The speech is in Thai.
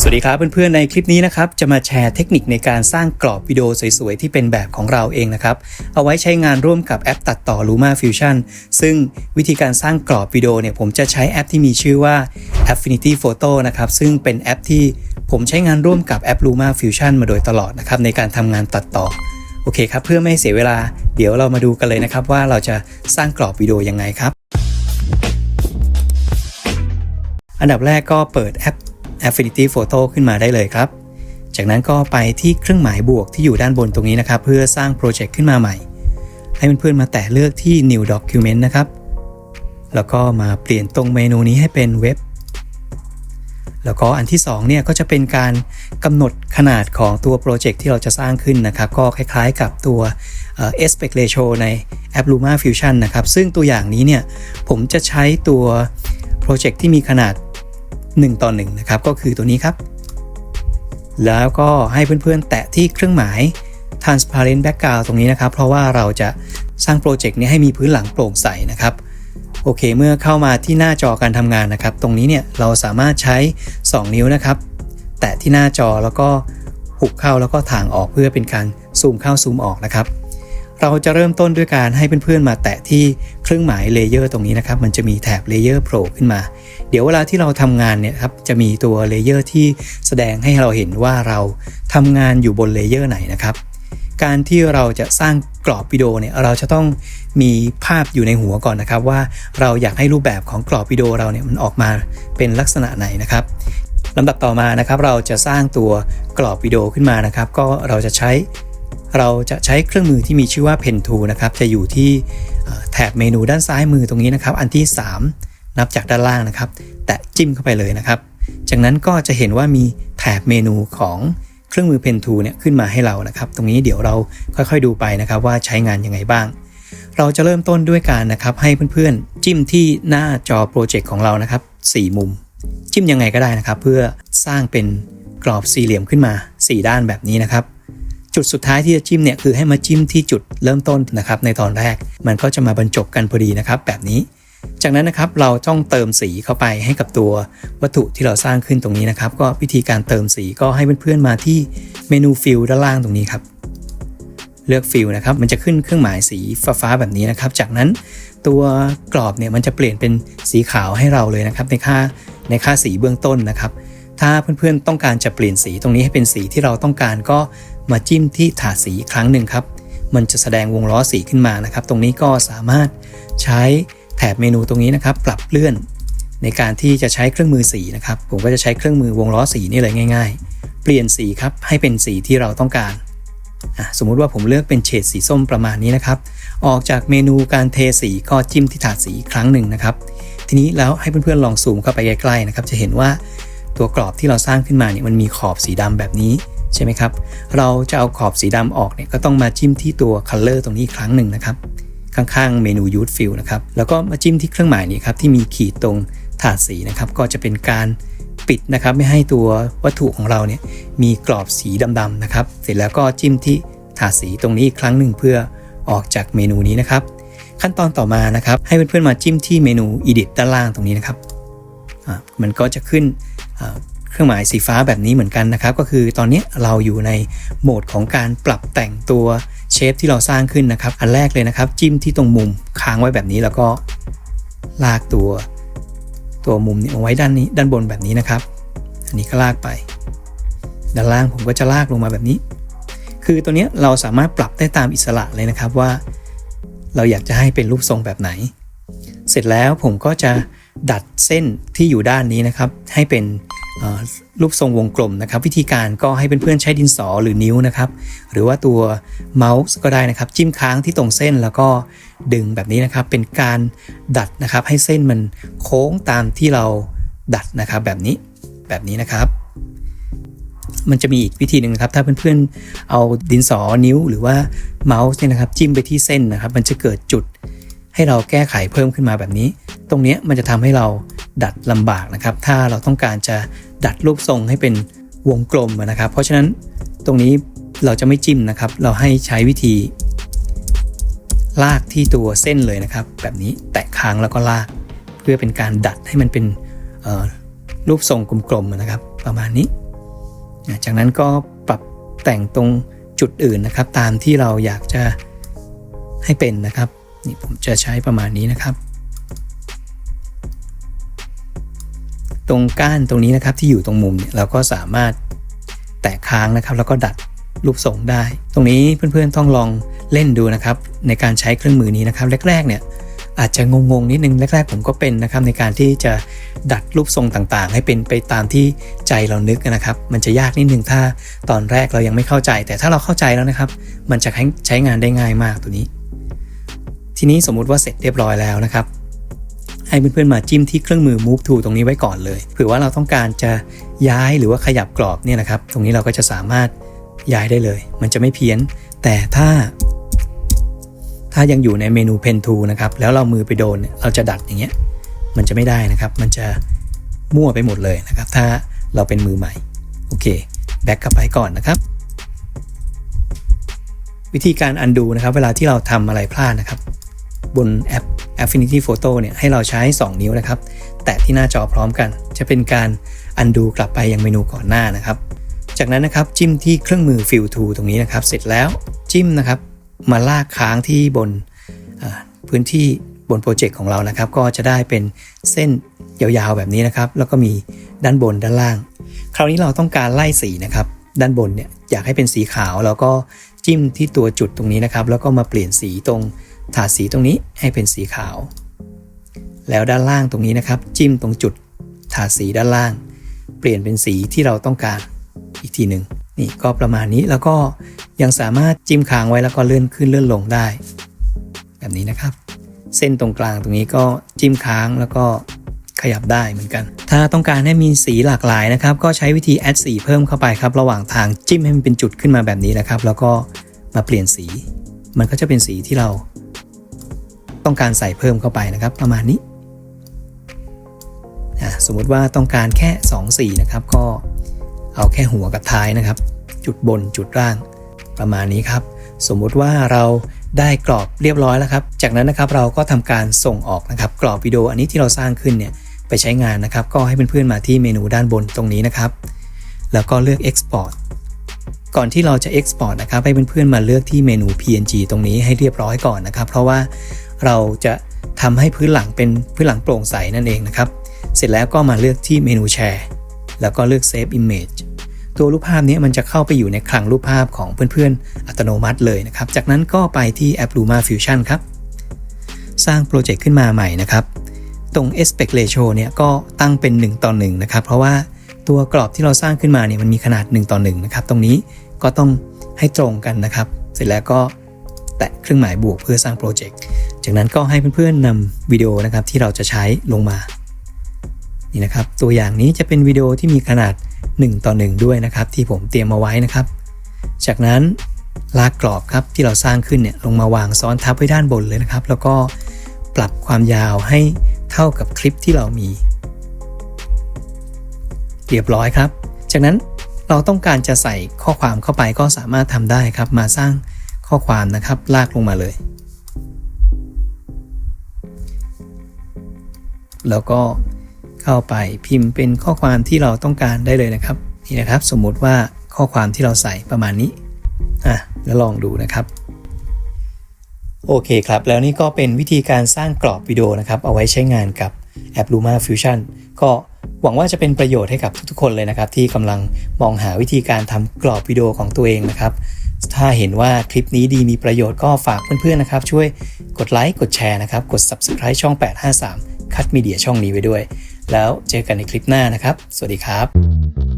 สวัสดีครับเพื่อนๆในคลิปนี้นะครับจะมาแชร์เทคนิคในการสร้างกรอบวิดีโอสวยๆ ที่เป็นแบบของเราเองนะครับ เอาไว้ใช้งานร่วมกับแอปตัดต่อ Luma Fusion ซึ่งวิธีการสร้างกรอบวิดีโอเนี่ยผมจะใช้แอปที่มีชื่อว่า Affinity Photo นะครับซึ่งเป็นแอปที่ผมใช้งานร่วมกับแอป Luma Fusion มาโดยตลอดนะครับในการทำงานตัดต่อโอเคครับเพื่อไม่ให้เสียเวลา เดี๋ยวเรามาดูกันเลยนะครับว่าเราจะสร้างกรอบวิดีโอยังไงครับอันดับแรกก็เปิดแอป Affinity Photo ขึ้นมาได้เลยครับ จากนั้นก็ไปที่เครื่องหมายบวกที่อยู่ด้านบนตรงนี้นะครับ เพื่อสร้างโปรเจกต์ขึ้นมาใหม่ ให้เพื่อนๆมาแตะเลือกที่ New Document นะครับ แล้วก็มาเปลี่ยนตรงเมนูนี้ให้เป็นเว็บ แล้วก็อันที่2เนี่ยก็จะเป็นการกำหนดขนาดของตัวโปรเจกต์ที่เราจะสร้างขึ้นนะครับ ก็คล้ายๆกับตัว aspect ratio ในแอป Luma Fusion นะครับ ซึ่งตัวอย่างนี้เนี่ยผมจะใช้ตัวโปรเจกต์ที่มีขนาด 1 ต่อ 1 นะครับ ก็คือตัวนี้ครับ แล้วก็ให้เพื่อนๆ แตะที่เครื่องหมาย transparent background ตรงนี้นะครับ เพราะว่าเราจะสร้างโปรเจกต์นี้ให้มีพื้นหลังโปร่งใสนะครับ โอเค เมื่อเข้ามาที่หน้าจอการทำงานนะครับ ตรงนี้เนี่ยเราสามารถใช้ 2 นิ้วนะครับ แตะที่หน้าจอแล้วก็หุบเข้าแล้วก็ทางออกเพื่อเป็นการซูมเข้าซูมออกนะครับ เราจะเริ่มต้นด้วยการให้เพื่อนๆมาแตะที่เครื่องหมายเลเยอร์ตรงนี้นะครับ มันจะมีแถบเลเยอร์โผล่ขึ้นมา เดี๋ยวเวลาที่เราทำงานเนี่ยครับจะมีตัวเลเยอร์ที่แสดงให้เราเห็นว่าเราทำงานอยู่บนเลเยอร์ไหนนะครับ การที่เราจะสร้างกรอบวิดีโอเนี่ยเราจะต้องมีภาพอยู่ในหัวก่อนนะครับ ว่าเราอยากให้รูปแบบของกรอบวิดีโอเราเนี่ยมันออกมาเป็นลักษณะไหนนะครับลำดับต่อมานะครับเราจะสร้างตัวกรอบวิดีโอขึ้นมานะครับ ก็เราจะใช้ เราจะใช้เครื่องมือที่มีชื่อว่า Pen Tool นะครับ จะอยู่ที่แถบเมนูด้านซ้ายมือตรงนี้นะครับ อันที่ 3 นับจากด้านล่างนะครับ แตะจิ้มเข้าไปเลยนะครับ จากนั้นก็จะเห็นว่ามีแถบเมนูของเครื่องมือ Pen Tool เนี่ยขึ้นมาให้เรานะครับ ตรงนี้เดี๋ยวเราค่อยๆดูไปนะครับว่าใช้งานยังไงบ้าง เราจะเริ่มต้นด้วยการนะครับให้เพื่อนๆ จิ้มที่หน้าจอโปรเจกต์ของเรานะครับ 4 มุม จิ้มยังไงก็ได้นะครับ เพื่อสร้างเป็นกรอบสี่เหลี่ยมขึ้นมา 4 ด้านแบบนี้นะครับ จุดสุดท้ายที่จะจิ้มเนี่ยคือให้มาจิ้มที่จุดเริ่มต้นนะครับในตอนแรก มันก็จะมาบรรจบกันพอดีนะครับแบบนี้ จากนั้นนะครับเราต้องเติมสีเข้าไปให้กับตัววัตถุที่เราสร้างขึ้นตรงนี้นะครับ ก็วิธีการเติมสีก็ให้เพื่อนๆมาที่เมนูฟิลด้านล่างตรงนี้ครับเลือกฟิลนะครับ มันจะขึ้นเครื่องหมายสีฟ้าๆแบบนี้นะครับ จากนั้นตัวกรอบเนี่ยมันจะเปลี่ยนเป็นสีขาวให้เราเลยนะครับ ในค่าในค่าสีเบื้องต้นนะครับ ถ้าเพื่อนๆต้องการจะเปลี่ยนสีตรงนี้ให้เป็นสีที่เราต้องการก็มาจิ้มที่ถาดสีอีกครั้งหนึ่งครับ มันจะแสดงวงล้อสีขึ้นมานะครับ ตรงนี้ก็สามารถใช้แถบเมนูตรงนี้นะครับ ปรับเลื่อน ในการที่จะใช้เครื่องมือสีนะครับ ผมก็จะใช้เครื่องมือวงล้อสีนี่เลยง่าย ๆ เปลี่ยนสีครับให้เป็นสีที่เราต้องการสมมุติว่าผมเลือกเป็นเฉดสีส้มประมาณนี้นะครับ ออกจากเมนูการเทสีก็จิ้มที่ถาดสีอีกครั้งหนึ่งนะครับ ทีนี้แล้วให้เพื่อนๆลองซูมเข้าไปใกล้ๆนะครับ จะเห็นว่า ตัวกรอบที่เราสร้างขึ้นมาเนี่ยมันมีขอบสีดำแบบนี้ใช่ไหมครับ เราจะเอาขอบสีดำออกเนี่ยก็ต้องมาจิ้มที่ตัว Color ตรงนี้ครั้งหนึ่งนะครับ ข้างๆเมนู Use Fill นะครับ แล้วก็มาจิ้มที่เครื่องหมายนี้ครับที่มีขีดตรงถาดสีนะครับ ก็จะเป็นการปิดนะครับ ไม่ให้ตัววัตถุของเราเนี่ยมีกรอบสีดำๆนะครับ เสร็จแล้วก็จิ้มที่ถาดสีตรงนี้อีกครั้งหนึ่งเพื่อออกจากเมนูนี้นะครับ ขั้นตอนต่อมานะครับ ให้เพื่อนๆมาจิ้มที่เมนู Edit ด้านล่างตรงนี้นะครับอะมันก็จะขึ้น เครื่องหมายสีฟ้าแบบนี้เหมือนกันนะครับ ก็คือตอนนี้เราอยู่ในโหมดของการปรับแต่งตัวเชฟที่เราสร้างขึ้นนะครับ อันแรกเลยนะครับ จิ้มที่ตรงมุมค้างไว้แบบนี้แล้วก็ลากตัวตัวมุมนี้เอาไว้ด้านนี้ด้านบนแบบนี้นะครับ อันนี้ก็ลากไป ด้านล่างผมก็จะลากลงมาแบบนี้ คือตัวนี้เราสามารถปรับได้ตามอิสระเลยนะครับว่า เราอยากจะให้เป็นรูปทรงแบบไหน เสร็จแล้วผมก็จะ ดัดเส้นที่อยู่ด้านนี้นะครับ ให้เป็นรูปทรงวงกลมนะครับ วิธีการก็ให้เพื่อนๆใช้ดินสอหรือนิ้วนะครับ หรือว่าตัวเมาส์ก็ได้นะครับ จิ้มค้างที่ตรงเส้นแล้วก็ดึงแบบนี้นะครับ เป็นการดัดนะครับ ให้เส้นมันโค้งตามที่เราดัดนะครับ แบบนี้แบบนี้นะครับ มันจะมีอีกวิธีหนึ่งนะครับ ถ้าเพื่อนๆเอาดินสอนิ้วหรือว่าเมาส์เนี่ยนะครับ จิ้มไปที่เส้นนะครับ มันจะเกิดจุด ให้เราแก้ไขเพิ่มขึ้นมาแบบนี้ ตรงเนี้ยมันจะทำให้เราดัดลำบากนะครับ ถ้าเราต้องการจะดัดรูปทรงให้เป็นวงกลมนะครับ เพราะฉะนั้นตรงนี้เราจะไม่จิ้มนะครับ เราให้ใช้วิธี ลากที่ตัวเส้นเลยนะครับ แบบนี้แตะค้างแล้วก็ลาก เพื่อเป็นการดัดให้มันเป็นรูปทรงกลมๆนะครับ ประมาณนี้ จากนั้นก็ปรับแต่งตรงจุดอื่นนะครับ ตามที่เราอยากจะให้เป็นนะครับ นี่ผมจะใช้ประมาณนี้นะครับ ตรงก้านตรงนี้นะครับที่อยู่ตรงมุมเนี่ยเราก็สามารถแตะค้างนะครับ แล้วก็ดัดรูปทรงได้ ตรงนี้เพื่อนๆต้องลองเล่นดูนะครับ ในการใช้เครื่องมือนี้นะครับ แรกๆเนี่ยอาจจะงงๆนิดนึงแรกๆผมก็เป็นนะครับในการที่จะดัดรูปทรงต่างๆ ให้เป็นไปตามที่ใจเรานึกนะครับ มันจะยากนิดนึงถ้าตอนแรกเรายังไม่เข้าใจ แต่ถ้าเราเข้าใจแล้วนะครับ มันจะใช้งานได้ง่ายมากตัวนี้ ทีนี้สมมุติว่าเสร็จเรียบร้อยแล้วนะครับ ให้เพื่อนๆมาจิ้มที่เครื่องมือ move to ตรงนี้ไว้ก่อนเลยเผื่อว่าเราต้องการจะย้ายหรือว่าขยับกรอบเนี่ยนะครับ ตรงนี้เราก็จะสามารถย้ายได้เลย มันจะไม่เพี้ยน แต่ถ้า ถ้ายังอยู่ในเมนู pen tool นะครับ แล้วเรามือไปโดนเราจะดัดอย่างเงี้ย มันจะไม่ได้นะครับ มันจะมั่วไปหมดเลยนะครับ ถ้าเราเป็นมือใหม่ โอเค แบ็กกลับไปก่อนนะครับ วิธีการ undo นะครับ เวลาที่เราทำอะไรพลาดนะครับ บนแอป Affinity Photo เนี่ยให้เราใช้ 2 นิ้วนะครับ แตะที่หน้าจอพร้อมกัน จะเป็นการ undo กลับไปยังเมนูก่อนหน้านะครับ จากนั้นนะครับจิ้มที่เครื่องมือ Fill to ตรงนี้นะครับ เสร็จแล้วจิ้มนะครับมาลากค้างที่บนพื้นที่บนโปรเจกต์ของเรานะครับ ก็จะได้เป็นเส้นยาวๆแบบนี้นะครับ แล้วก็มีด้านบนด้านล่าง คราวนี้เราต้องการไล่สีนะครับ ด้านบนเนี่ยอยากให้เป็นสีขาว แล้วก็จิ้มที่ตัวจุดตรงนี้นะครับ แล้วก็มาเปลี่ยนสีตรง ถาดสีตรงนี้ให้เป็นสีขาว แล้วด้านล่างตรงนี้นะครับ จิ้มตรงจุดถาดสีด้านล่าง เปลี่ยนเป็นสีที่เราต้องการอีกทีหนึ่งนี่ก็ประมาณนี้แล้วก็ยังสามารถจิ้มค้างไว้แล้วก็เลื่อนขึ้นเลื่อนลงได้ แบบนี้นะครับ เส้นตรงกลางตรงนี้ก็จิ้มค้างแล้วก็ขยับได้เหมือนกัน ถ้าต้องการให้มีสีหลากหลายนะครับ ก็ใช้วิธีแอดสีเพิ่มเข้าไปครับ ระหว่างทางจิ้มให้มันเป็นจุดขึ้นมาแบบนี้นะครับ แล้วก็มาเปลี่ยนสี มันก็จะเป็นสีที่เรา ต้องการใส่เพิ่มเข้าไปนะครับ ประมาณนี้สมมติว่าต้องการแค่ 2 สีนะครับ ก็เอาแค่หัวกับท้ายนะครับ จุดบนจุดล่างประมาณนี้ครับ สมมุติว่าเราได้กรอบเรียบร้อยแล้วครับ จากนั้นนะครับเราก็ทำการส่งออกนะครับ กรอบวิดีโออันนี้ที่เราสร้างขึ้นเนี่ยไปใช้งานนะครับ ก็ให้เพื่อนๆมาที่เมนูด้านบนตรงนี้นะครับ แล้วก็เลือก Export ก่อนที่เราจะ Export นะครับให้เพื่อนๆมาเลือกที่เมนู PNG ตรงนี้ให้เรียบร้อยก่อนนะครับ เพราะว่า เราจะทำให้พื้นหลังเป็นพื้นหลังโปร่งใสนั่นเองนะครับ เสร็จแล้วก็มาเลือกที่เมนูแชร์แล้วก็เลือก Save Image ตัวรูปภาพนี้มันจะเข้าไปอยู่ในคลังรูปภาพของเพื่อนๆ อัตโนมัติเลยนะครับ จากนั้นก็ไปที่แอป Luma Fusion ครับ สร้างโปรเจกต์ขึ้นมาใหม่นะครับ ตรง aspect ratio เนี่ยก็ตั้งเป็น 1 ต่อ 1 นะครับ เพราะว่าตัวกรอบที่เราสร้างขึ้นมาเนี่ยมันมีขนาด 1 ต่อ 1 นะครับ ตรงนี้ก็ต้องให้ตรงกันนะครับ เสร็จแล้วก็แตะเครื่องหมายบวกเพื่อสร้างโปรเจกต์ จากนั้นก็ให้เพื่อนๆนำวิดีโอนะครับที่เราจะใช้ลงมานี่นะครับ ตัวอย่างนี้จะเป็นวิดีโอที่มีขนาด 1 ต่อ 1 ด้วยนะครับ ที่ผมเตรียมมาไว้นะครับ จากนั้นลากกรอบครับที่เราสร้างขึ้นเนี่ยลงมาวางซ้อนทับไว้ด้านบนเลยนะครับ แล้วก็ปรับความยาวให้เท่ากับคลิปที่เรามี เรียบร้อยครับ จากนั้นเราต้องการจะใส่ข้อความเข้าไปก็สามารถทำได้ครับ มาสร้างข้อความนะครับ ลากลงมาเลย แล้วก็เข้าไปพิมพ์เป็นข้อความที่เราต้องการได้เลยนะครับนี่นะครับ สมมุติว่าข้อความที่เราใส่ประมาณนี้อะแล้วลองดูนะครับโอเคครับ แล้วนี่ก็เป็นวิธีการสร้างกรอบวิดีโอนะครับ เอาไว้ใช้งานกับแอป Luma Fusion ก็หวังว่าจะเป็นประโยชน์ให้กับทุกๆคนเลยนะครับ ที่กำลังมองหาวิธีการทำกรอบวิดีโอของตัวเองนะครับ ถ้าเห็นว่าคลิปนี้ดีมีประโยชน์ก็ฝากเพื่อนๆนะครับ ช่วยกดไลค์กดแชร์นะครับ กด Subscribe ช่อง 853 คัดมีเดียช่องนี้ไว้ด้วย แล้วเจอกันในคลิปหน้านะครับ สวัสดีครับ